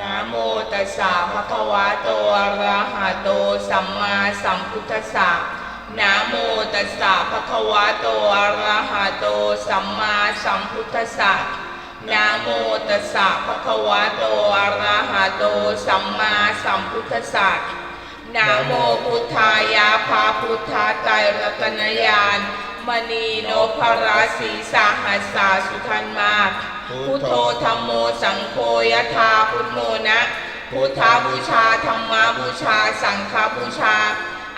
นะโมตัสสะภะคะวะโตอะระหะโตสัมมาสัมพุทธัสสะนะโมตัสสะภะคะวะโตอะระหะโตสัมมาสัมพุทธัสสะนะโมตัสสะภะคะวะโตอะระหะโตสัมมาสัมพุทธัสสะนะโมพุทธายะภาพุทธาไตรรัตนญาณ มณีโนภราสีสาหัสสาสุทันมา พุทโธธรรมโมสังโฆยะธาพุทโมนะ พุทธาบูชาธรรมาบูชา สังฆาบูชา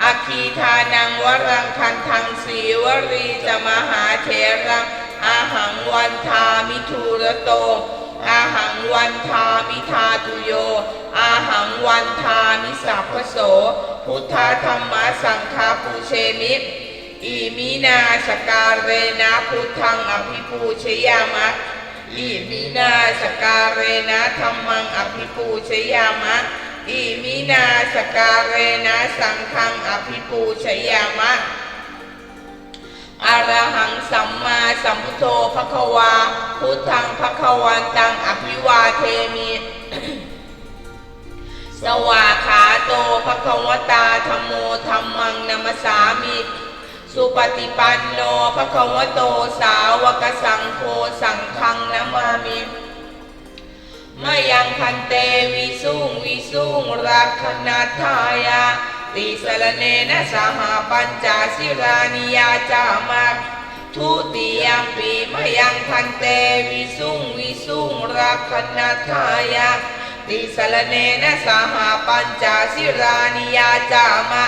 อาคีทานังวรังคันทังสีวรีจะมหาเถรังอาหังวันทามิทูระโต อาหังวันทามิทาตุโย อาหังวันทามิสัพพโส พุทธธรรมสังฆาปูเชมิ อิมินาสการเรนะพุทธังอภิปูชยามะอิมินาสการเรนะธรรมังอภิปูชยามะอิมินาสการเรนะสังฆังอภิปูชยามะอรหังสัมมาสัมพุทโธภควา พุทธังภควันตังอภิวาเทมิสวาขาโตภควตาธรรมโมธรรมังนัมสสามิ สุปฏิปันโนภควโตสาวกสังโฆสังฆังนามามิมยังพันเตวิสุงวิสุงรักขณทายาติสรเนนะสหปัญจสิรานิยาจามาทุติยมปีมยังพันเตวิสุงวิสุงรักขณทายาติสรเนนะสหปัญจสิรานิยาจามา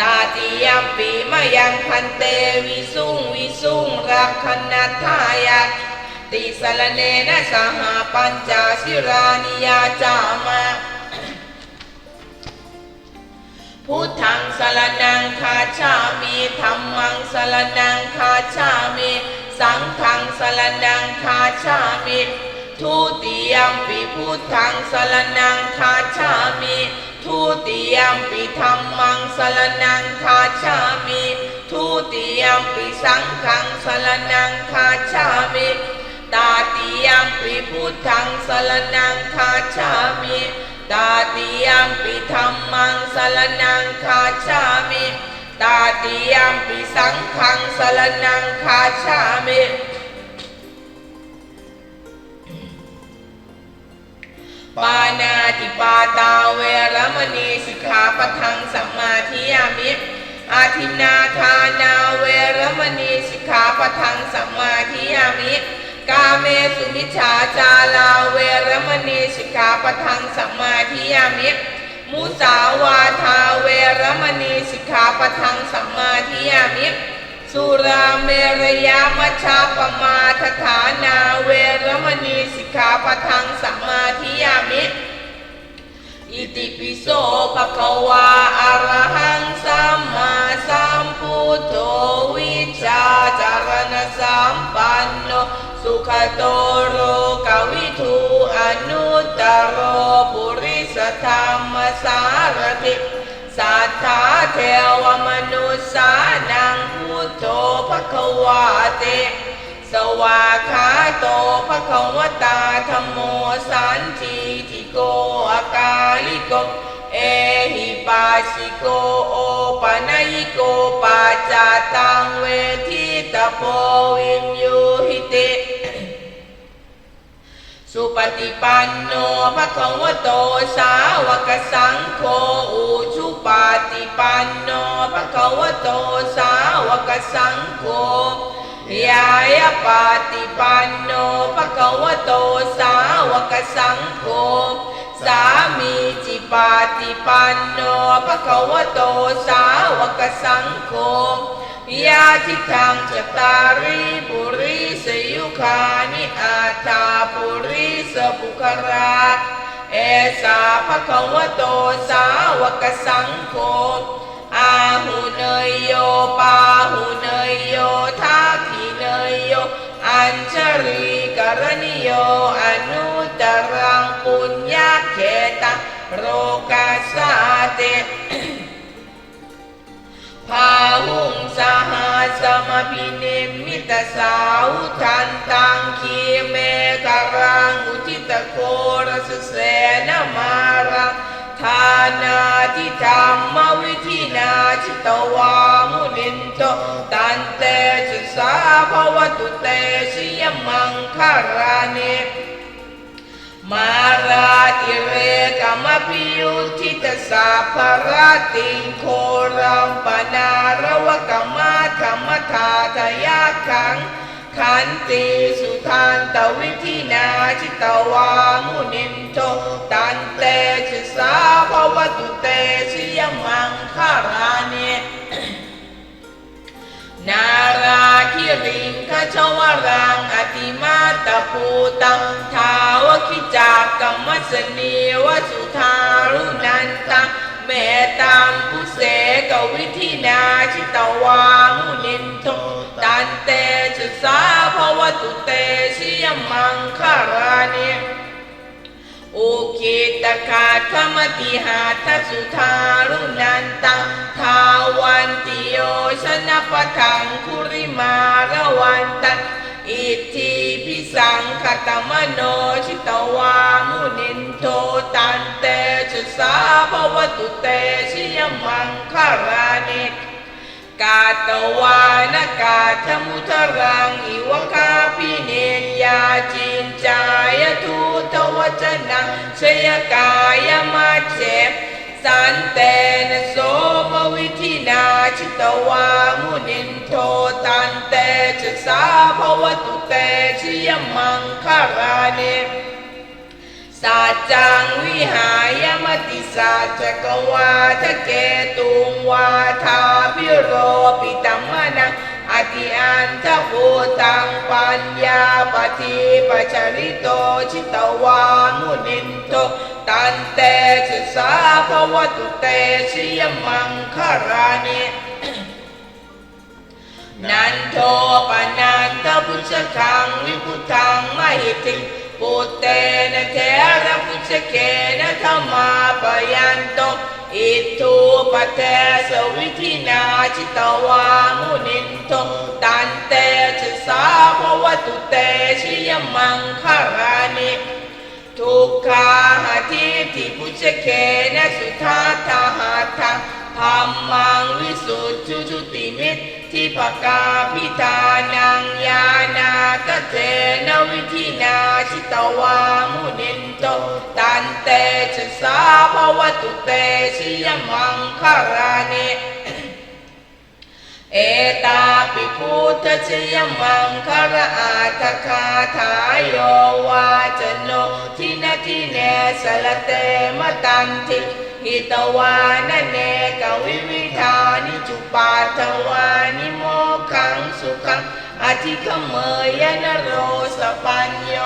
ตาติยมปีมายังพันเตวิสุงวิสุงรักขณทายาติสรเนนะสหปัญจสิรานิยาจามาพุทธังสรนังคาชามิธรรมังสรนังคาชามิสังฆังสรนังคาชามิ ทุติยมปิพุทธังสรนังคาชามิทุติยมปิธรรมังสรนังคาชามิทุติยมปิสังฆังสรนังคาชามิตาติยมปิพุทธังสรนังคาชามิตาติยมปิธรรมังสรนังคาชามิตาติยมปิสังฆังสรนังคาชามิ ปานาติปาตาเวรมณีสิกขาปทังสัมมาทิยามิอาทินาทานาเวรมณีสิกขาปทังสัมมาทิยามิ กาเมสุมิชฌาจาลาเวรมณีสิกขาปทังสัมมาทิยามิมุสาวาทาเวรมณีสิกขาปทังสัมมาทิยามิ สุราเมรยามัชาปมาทฐานาเวรมณีสิกขาปะทังสัมมาทิยามิอิติปิโสภะคะวาอะระหังสัมมาสัมพุทโธวิชาจารณสัมปันโนสุขโตโรกวิทูอนุตตรโรปุริสธรรมสารติสัทธาเทวมนุสานังพุทโธ ภะคะวาเต สวาขาโตภะคะวตาธรรมโมสันติทิโกอากาลิโก เอหิปัสสิโกโอปะนยิโกปาจาตังเวทิตาโพวินยูหิต สุปฏิปันโนภะคะวะโตสาวกสังโฆอุชุปาติปันโนภะคะวะโตสาวกสังโฆยายาปาติปันโนภะคะวะโตสาวกสังโฆสามีจิปาติปันโนภะคะวะโตสาวกสังโฆ ยาทิทังจตาริปุริสยุคานิอาตาปุริสปุคราเอสาภะควโตสาวกสังโฆอาหุเนยโยปาหุเนยโยทักขิเนยโยอัญชริกรณิโยอนุตรังปุญญาเขตังโรกัสสาเต พาหุงสหัสมพินิมิตสาวทันตังคีเมกรังอุทิตโกรสเสนามารังทานาทิธรรมวิธีนาจิตวามุนินโตตันเตจุสาภวตุเตชิยมังคารานิ มาราติเรกามพิยุทิตสาภราติงโครัมปนารวกมาธรรมทาทยาขังขันติสุทานตวิธีนาจิตวามุนินโตตันเตจิสาภวตุเตชิยมังคารานินาราคิริงคชวรังอ ติมาตปูตังทาวคิจากกัมมัสนีวสุทารุนันตังเมตังพุเสกวิธีนาชิตวามุนินโทตันเตจุสาภวตุเตชิยมังคารานิอุคิตกาธรรมติหาทัสสุทารุนันตังทาวันติโยชนะปะทังคุริมาระวันตัง อิทิพิสังคตมโนชิตวามุนินโทตันเตจุสาภวตุเตชิยมังคารานิกาตวานกาธมุทรังอิวคาปิเนญญาจินจายทุตวจนะชยกายมาเจ สันเตนโสมวิธินาชิตวามุนินโทตันเตจสาภวตุเตชิยมังคารานิสัจจังวิหายมติสัจจกวาทะเกตุงวาทาพิโรปิตัมมนัง อธิอันทภูตังปัญญาปฏิปัจจริโตชิตวามุนินโตตันเตจุสาภวตุเตชิยมังคารานินันโทปนันทพุชคังวิพุทังมหิติ ปุตเตนะเทระพุชเกนะธรรมาปยันโตอิทูปเตสวิธินาจิตวามุนินโตตันเตจิสาภวตุเตชิยมังคารานิทุกขาหาทิทิพุชเคนะสุทาทาหาทัง ธรรมังวิสุทธุชุติมิตรทิปกาพิธานังยานากเตนวิธินาชิตวามุนินโตตันเตชะสาภวตุเตชิยมังคารานิเอตาปิพุทธชยมังคารอาตคาทาโยวาจโนทินาทิเนสลเตมตันติ หิตวานเนกวิวิธานิจุปาทวานิโมขังสุขังอธิขเมยนโรสปัญโย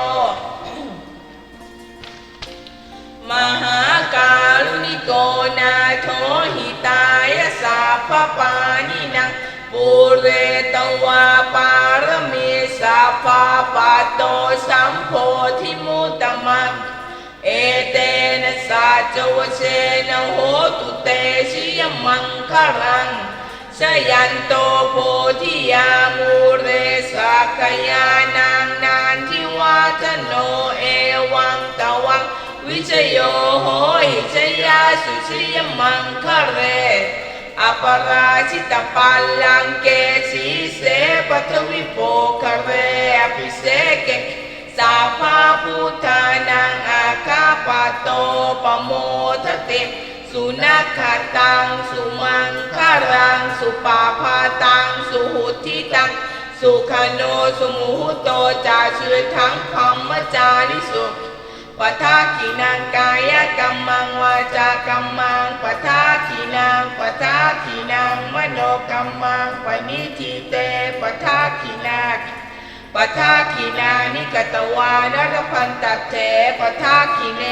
มหาการุณิโกนาโทหิตายสัพปานินังปุเรตวาปารมีสัพพปะโตสัมโพธิมุตมังเอเตนะสัจวเช รังชยันโตโพธิยามูเรสักยานางนานทิวาทโนเอวังตวังวิชโยโหหิชยาสุชยมังคะเรอปราชิตปัลลังเกสีเสปทวิโปคะเรอภิเสเกสาภาพุทธานังอาคาปโตปโมทติ สุนัขขตัง สุมังคารัง สุปาพาตัง สุหุทิตัง สุขโน สุมุหุโตจาชื่อทั้งพรมจาริสุปทาขีนางกายกรรมังวาจากรรมังปทาขีนางปทาขีนางมโนกรรมังปณิทิเตปทาขีนาปทาขีนานิกตวานรพันตัดเถปทาขีเน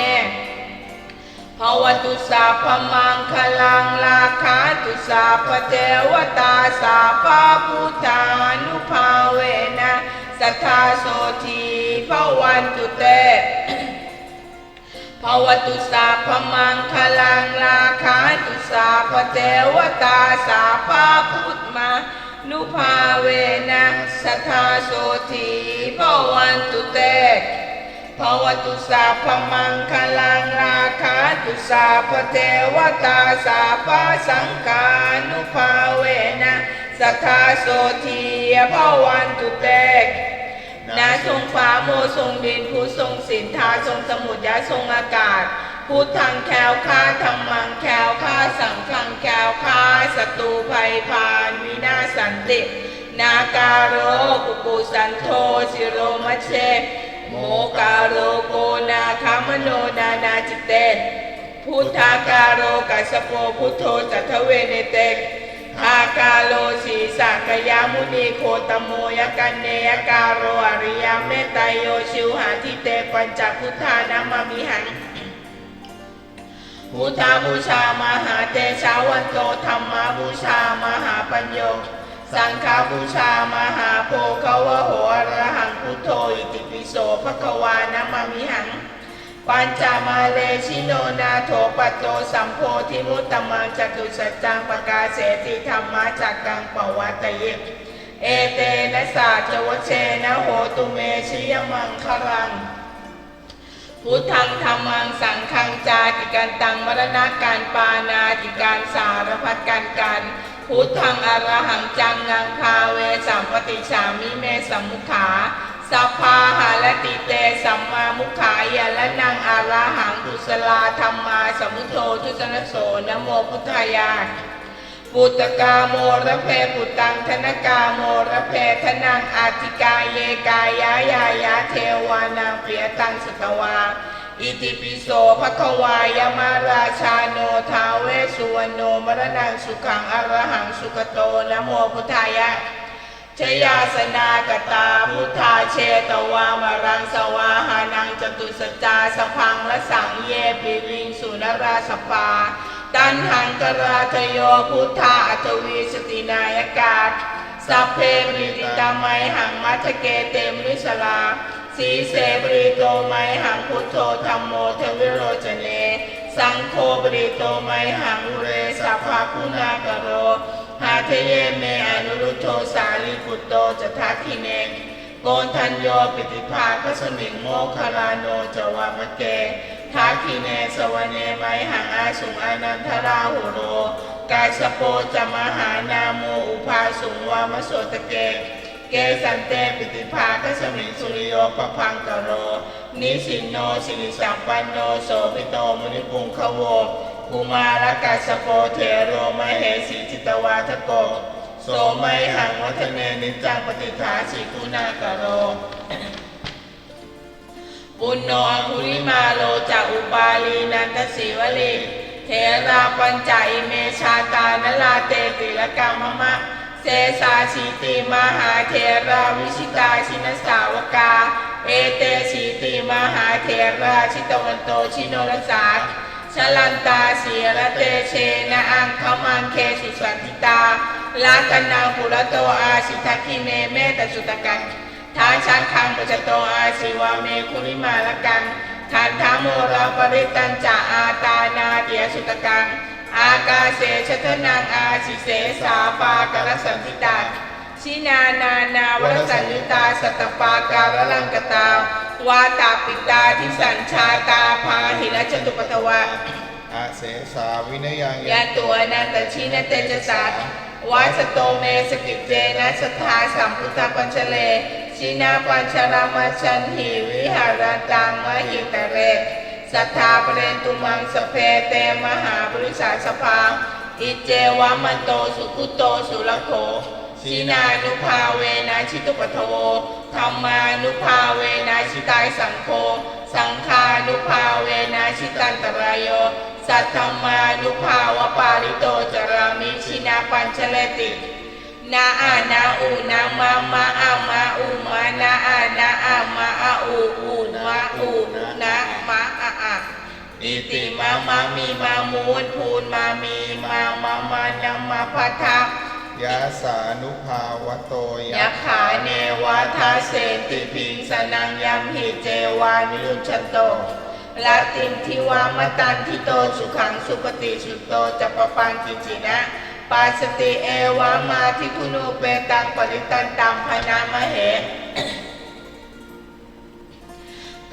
ภวตุสาพมังคลังลาคาตุสาพเทวตาสาพาพุทธานุภาเวนะสัทธาโสทีภวันตุเตภวตุสาพมังคลังลาคาตุสาพเทวตาสาพาพุทมานุภาเวนะสัทธาโสทีภวันตุเตภวตุสาพมังคลังราคา ตุสาพเทวตาสาพาสังกานุภาเวนะสัทธาโสทียภวันตุเตกนาทรงฟ้าโมทรงดินผู้ทรงสินทาทรงสมุทรยะทรงอากาศพุทธังแคล้วคาธรรมังแคล้วคาสังฆังแคล้วคาศัตรูภัยพานวินาสันติ นาการโรกุกุสันโทสิโรมเช โมการโรโกนาคามโนนานาจิตเต พุทธาการโรกัสโปพุทโธจัตเวเนเตกอากาโลสีสักยามุนีโคตโมยกันเนยการโรอริยเมตไตโยชิวหาทิเตปัญจพุทธานามามิหังพุทธาบูชามหาเตชาวันโตธรรมาบูชามหาปัญโยสังฆาบูชามหาโพคาวะโหะระหังพุทโธอิติปิโสภควานามามิหัง ปัญจมาเลชิโนนาโถปัตโตสัมโพธิมุตตมังจตุสัจจังปกาเสติธรรมะจากกังปวัตเยเอเตนะสาจวเชนะโหตุเมชิยมังคลัง พุทธังธรรมังสังฆังจาติการตังมรณะการปานาติการสารพัดการกันพุทธังอรหังจังงังคาเวสัมปติฉามิเมสัมมุขาสัพพาหาลติเตสัมมามุขา นังอรหังกุศลาธรรมาสมุทโธทุสนโสนะโมพุทธายาปุตตกาโมระเพปุตังธนกาโมระเพทนังอาติกาเยกายายายาเทวานังเปียตังสตวา อิติปิโสภควายามาราชาโนทาเวสุวรรณโนมรณังสุขังอรหังสุขโตนะโมพุทธายะ ชยาสนากตาพุทธาเชตวามรังสวาหานังจตุสจาสพังและสังเยปิริงสุนราสปาตันหังกราทโยพุทธาอัตวีสตินายกาศสัพเพปริติตาไมหังมัทเกเตมริสลาสีเสบริโตไมหังพุทโธธรรมโมทวิโรจเน สังโฆบริโตไมหังอุเรสัพพะคุณากโร หาเทเยเมอนุรุตโทสาลีปุตโตจะทักขิเนกโกนทันโยปิติภาคสมิงโมคลาโนจวามะเกทักขิเนสวเนไมหังอาสุงอนันทราหุโร กายสโปจะมหานาโมอุภาสุงวามโสตเก เกสันเตปิติภาคสมิงสุริโยปพังกโร นิสินโนสิริสัมปันโนโสปิโตมุนิปุงคโว กุมารกัสโปเทโรมเหสีจิตวาทโก โสไมหังวัฒเนนิจจังปฏิทาสีกุณากโร ปุณโนอังคุลิมาโลจากอุปาลีนันทศิวลีเทราปัญจอิเมชาตานลาเตติละกัมมะมะเสสาสีติมหาเทราวิชิตาชินสาวกา เอเตสีติมหาเทราชิตวันโตชิโนรสา ชลันตาเสียระเตเชนะอังคมังเคสุสันติตาลากันนางปุระโตอาสิทักขิเมเมตสุตกันทานชันคังปัจโตอาศิวาเมคุริมาละกันทันทาโมราปริตันจะอาตานาเดียสุตกัง อากาเสชทนังอาสิเสสาปากรสันติตา ชินานานาวรสันนิตาสัตตปาการลังกตาวาตาปิตาทิสัญชาตาพาหิรจตุปตวะอาเสสาวินยังยาตัวนันตชินเตจสัตวัสโตเมสกิจเจนะสทธาสัมพุทธปัญชเล ชินาปัญชรามัชชันหิวิหารตังมหิตเรสัทธาปเรนตุมังสเพเตมหาบริษัทสภาอิเจวามันโตสุกุโตสุลโข ชินานุภาเวนะชิตุปโทธรรมานุภาเวนะชิตายสังโฆ สังฆานุภาเวนะชิตันตรายโย สัทธมมานุภาวปาริโตจารามิชินาปัญชเลตินาอานาอูนามามาอามาอูมานาอานาอามาอาอูอูมาอูนามาอาอาอิติมามามีมามูนพูนมามีมามามานามาพัทธ ยาสานุภาวโตยะขาเนวะทาเสติพิงสนังยัมหิเจวานิรุชนโตละติมทิวามตันทิโตสุขังสุปฏิสุโตจะปปังกิจินะปัสติเอวามาทิคุนูเปตังปริตันตังพนามเห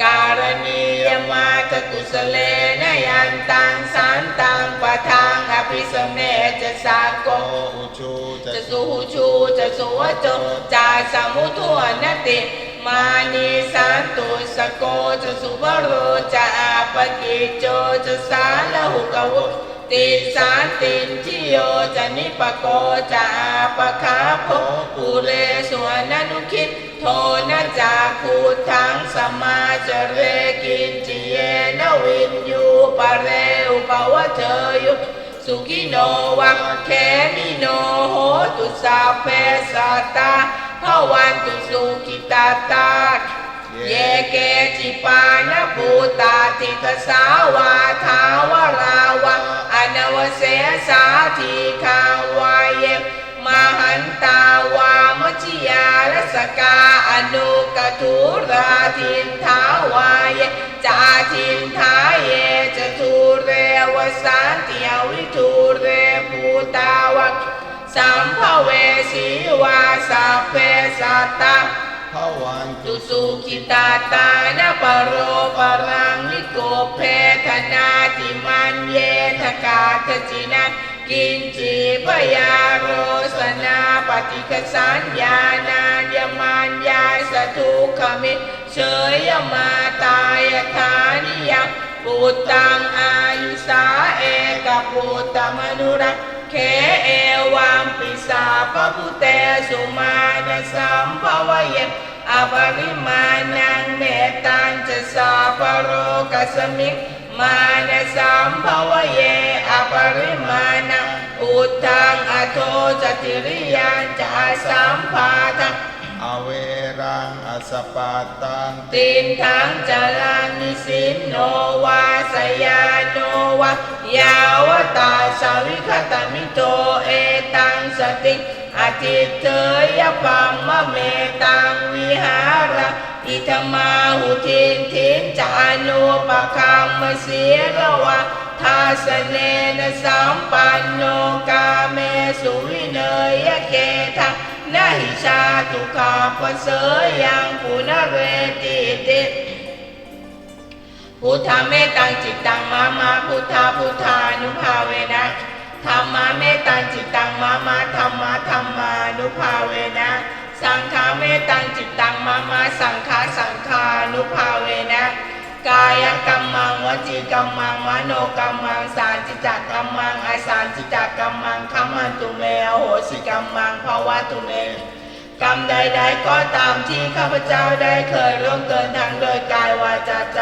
การณียมาตกุสเลนยันตังสันตังปะทังอภิสมเนจะสาโกโก ชูจะจะสุหูชูจะสุวโจจาสมุทวนติมานีสันตุสโกจะสุวโรจะอาปกิจโจจะสาลหุกวุติสานตินทิโยจะนิปโกจะอาปคาโพปุเรสวนนุคิดโทนะจาคูทังสมมาจเรกินจิเยนวินยูปะเรอุปวะเชยุ สุขิโนวัคเคมิโนโหตุสาเพสัตาภวันตุสุขิตาตาเยเกจิปานปูตาติกสาวาทาวราวะอนวเสสาธิคาวายเยมหันตาวามชิยาลสกาอนุ ภเวสีวาสัพเพสัตตาพวันตุสุขิตาตานะปโรปรังนิโกเพทนาติมันเยทกาทจินะกินจีปยาโรสนาปฏิกสัญญานานยมานยาสทุขมิเฉยยมาตายธานิยังปุตตังอายุสาเอกปุตตมนุรัก เขเอวัมปิสาปพุเตสุมาณสัมภวเยอปริมาณังเมตตังจะสาปโรกัสมิงมาณสัมภวเยอปริมาณังอุทังอโทจติริยันจะสัมภาทังอเวรังอสปาตังตินทังจารานิสินโนวาสยาโนวา ยาวตาสาวิคตมิโตเอตังสติอติเตยปัมมะเมตังวิหาระอิธมาหุทินทินจานุปคัมมเสียระวะทาสเนนสัมปันโนกาเมสุวิเนยเกทังนาหิชาตุกาปเสยยังปุณเรติติ พุทธเมตังจิตตังมามาพุทธาพุทธานุภาเวนะธรรมาเมตังจิตตังมามาธรรมาธรรมานุภาเวนะ สังฆาเมตังจิตตังมามาสังฆาสังฆานุภาเวนะกายกรรมังวจีกรรมังมโนกรรมังสารจิจักกรรมังอาสารจิจักกรรมังขมันตุเมอโหสิกรรมังภาวะตุเมกรรมใด ๆ ก็ตามที่ข้าพเจ้าได้เคยร่วงเกินทั้งโดยกายวาจาใจ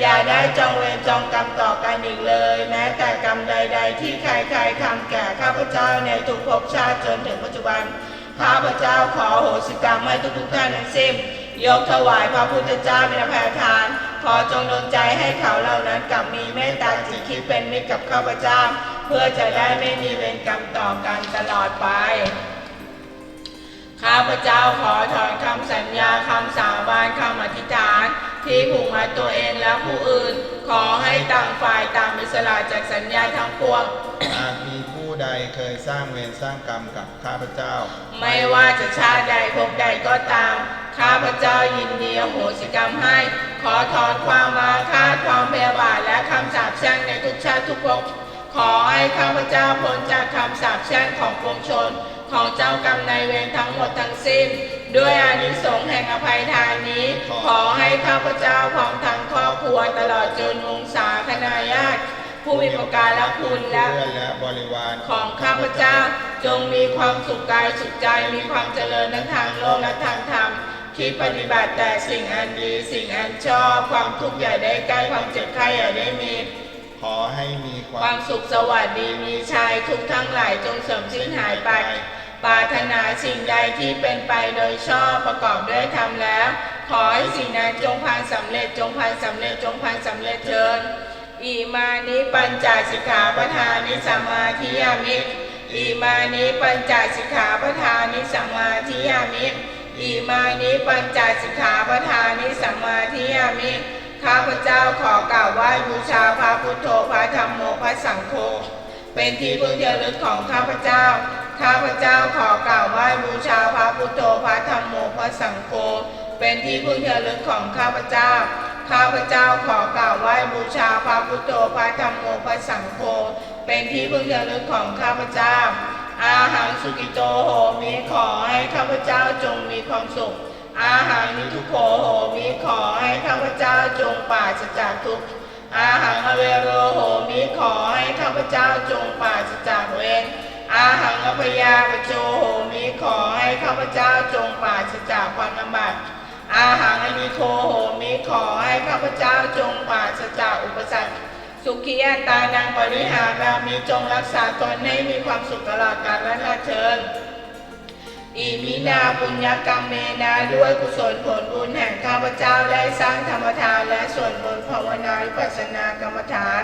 อย่าได้จองเวรจองกรรมต่อกันอีกเลย แม้แต่กรรมใด ๆ ที่ใครๆทำแก่ข้าพเจ้าในทุกภพชาติจนถึงปัจจุบันข้าพเจ้าขอโหสิกรรมให้ทุกๆท่านทั้งสิ้นยกถวายพระพุทธเจ้าเป็นอภัยทานขอจงดลใจให้เขาเหล่านั้นกลับมีเมตตาจิตคิดเป็นมิตรกับข้าพเจ้า เพื่อจะได้ไม่มีเวรกรรมต่อกันตลอดไปข้าพเจ้าขอถอนคำสัญญาคำสาบานคำอธิษฐาน ที่ผูกมัดตัวเองและผู้อื่น ขอให้ต่างฝ่ายต่างอิสละจากสัญญาทั้งปวง หากมีผู้ใดเคยสร้างเวรสร้างกรรมกับข้าพเจ้า ไม่ว่าจะชาติใดภพใดก็ตาม ข้าพเจ้ายินดีอโหสิกรรมให้ ขอถอนความมาคาดความพยาบาทและคำสาปแช่งในทุกชาติทุกภพขอให้ข้าพเจ้าพ้นจากคำสาปแช่งของปวงชน ของเจ้ากรรมนายเวรทั้งหมดทั้งสิ้น ด้วยอานิสงส์แห่งอภัยทานนี้ ขอให้ข้าพเจ้าพร้อมทั้งครอบครัวตลอดจนวงศาคณาญาติผู้มีประการและคุณและเพื่อนและบริวารของข้าพเจ้าจงมีความสุขกายสุขใจมีความเจริญทั้งทางโลกและทางธรรมคิดปฏิบัติแต่สิ่งอันดีสิ่งอันชอบความทุกข์อย่าได้ใกล้ความเจ็บไข้อย่าได้มี ขอให้มีควาความมสุขสวัสดีมีชัยทุกทั้งหลายจงเสริมสิ้นหายไป ปรารถนาสิ่งใดที่เป็นไปโดยชอบประกอบด้วยธรรมแล้ว ขอให้สิ่งนั้นจงพันสำเร็จจงพันสำเร็จจงพันสำเร็จเถิดอิมานิปัญจสิกขาปทานิสมมาธิยามิอิมานิปัญจสิกขาปทานิสมมาธิยามิอิมานิปัญจสิกขาปทานิสมมาธิยามิข้าพเจ้าขอกราบไหว้บูชาพระพุทโธพระธรรมโมพระสังโฆเป็นที่พึ่งที่ระลึกของข้าพเจ้า ข้าพเจ้าขอกราบไหว้บูชาพระพุทโธพระธรรมโมพระสังโฆเป็นที่พึ่งที่ระลึกของข้าพเจ้า ข้าพเจ้าขอกราบไหว้บูชาพระพุทโธพระธรรมโมพระสังโฆเป็นที่พึ่งที่ระลึกของข้าพเจ้า อาหารสุกิโตโหมิขอให้ข้าพเจ้าจงมีความสุข อาหารนิทุโขโหมิขอให้ข้าพเจ้าจงปราศจากทุกข์อาหารอเวโรโหมิขอให้ข้าพเจ้าจงปราศจากเวร อาหารอพยาปโจโหมิขอให้ข้าพเจ้าจงปราศจากความลำบากอาหารอนิโคโหมิขอให้ข้าพเจ้าจงปราศจากอุปสรรคสุขียาตานังปริหารามีจงรักษาตนให้มีความสุขตลอดกาลและนานเชิญ อิมินาปุญญกรรมเมนาด้วยกุศลผลบุญแห่งข้าพเจ้าได้สร้างธรรมทานและส่วนบุญภาวนาปัสนากรรมฐาน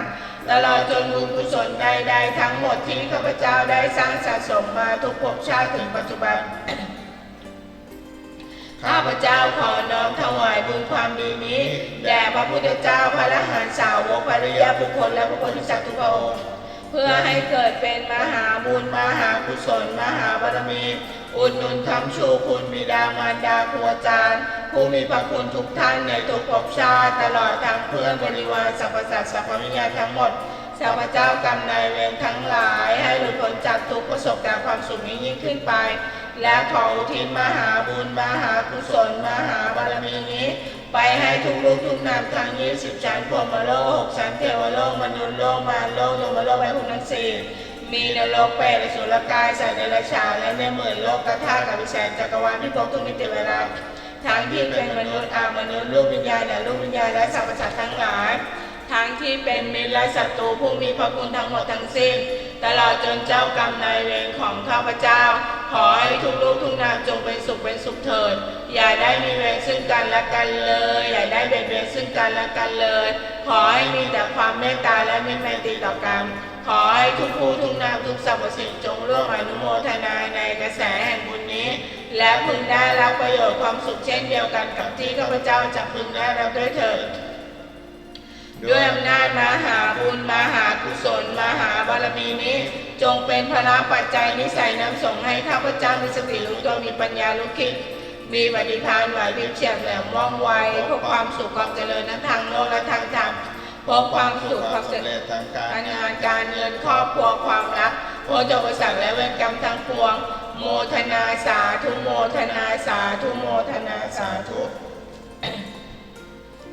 ตลอดจนบุญกุศลใดๆทั้งหมดที่ข้าพเจ้าได้สร้างสะสมมาทุกภพชาติถึงปัจจุบันข้าพเจ้าขอน้อมถวายบุญความดีนี้แด่พระพุทธเจ้าพระอรหันสาวกภริยาบุคคลและบุคคลที่สัตว์ทุกพระองค์เพื่อให้เกิดเป็นมหาบุญมหากุศลมหาบารมี อุดหนุนคำชูคุณบิดามารดาครูอาจารย์ ผู้มีพระคุณทุกท่านในทุกภพชาติตลอดทั้งเพื่อนบริวารสรรพสัตว์สรรพวิญญาณทั้งหมดข้าพเจ้ากรรมนายเวรทั้งหลาย ให้หลุดพ้นจากทุกประสบแต่ความสุขนี้ยิ่งขึ้นไป และขออุทิศมหาบุญมหากุศลมหาบารมีนี้ ไปให้ทุกลูกทุกนามทั้งยี่สิบชั้นพรมโลกหกชั้นเทวโลกมนุษย์โลกมารโลกยมโลกไว้ภูมิทั้งสี่ มีนรกเปรตอสุรกายสัตว์เดรัจฉาและในหมื่นโลกกระทากับวิแสนจักรวาลที่พบทุกมิติเวลาทั้งที่เป็นมนุษย์อามนุษย์ลูกวิญญาณและลูกวิญญาณและสรรพสัตว์ทั้งหลายทั้งที่เป็นมิตรและศัตรูผู้มีพระคุณทั้งหมดทั้งสิ้น ตลอดจนเจ้ากรรมนายเวรของข้าพเจ้า ขอให้ทุกลูกทุกนามจงเป็นสุขเป็นสุขเถิด อย่าได้มีเวรซึ่งกันและกันเลย อย่าได้เบียดเบียนซึ่งกันและกันเลย ขอให้มีแต่ความเมตตาและมิตรไมตรีต่อกัน ขอให้ทุกผู้ทุกนามทุกสรรพสิ่งจงร่วมอนุโมทนาในกระแสแห่งบุญนี้ และพึงได้รับประโยชน์ความสุขเช่นเดียวกันกับที่ข้าพเจ้าจะพึงได้รับด้วยเถิดด้วยอำนาจมหาบุญมหากุศลมหาบารมีนี้ จงเป็นพระปัจจัยนิสัยนำส่งให้ข้าพเจ้ามีสติรู้ตัวมีปัญญารู้คิดมีปฏิภาณไหวพิเฉียบแหลมว่องไวพบความสุขความเจริญทั้งทางโลกและทางธรรม พบความสุขความเจสำริเร็ญจทางการงานการเงินครอบครัวความรักโพจบสังและเวรกรรมทั้งปวง โมทนาสาธุโมทนาสาธุโมทนาสาธุ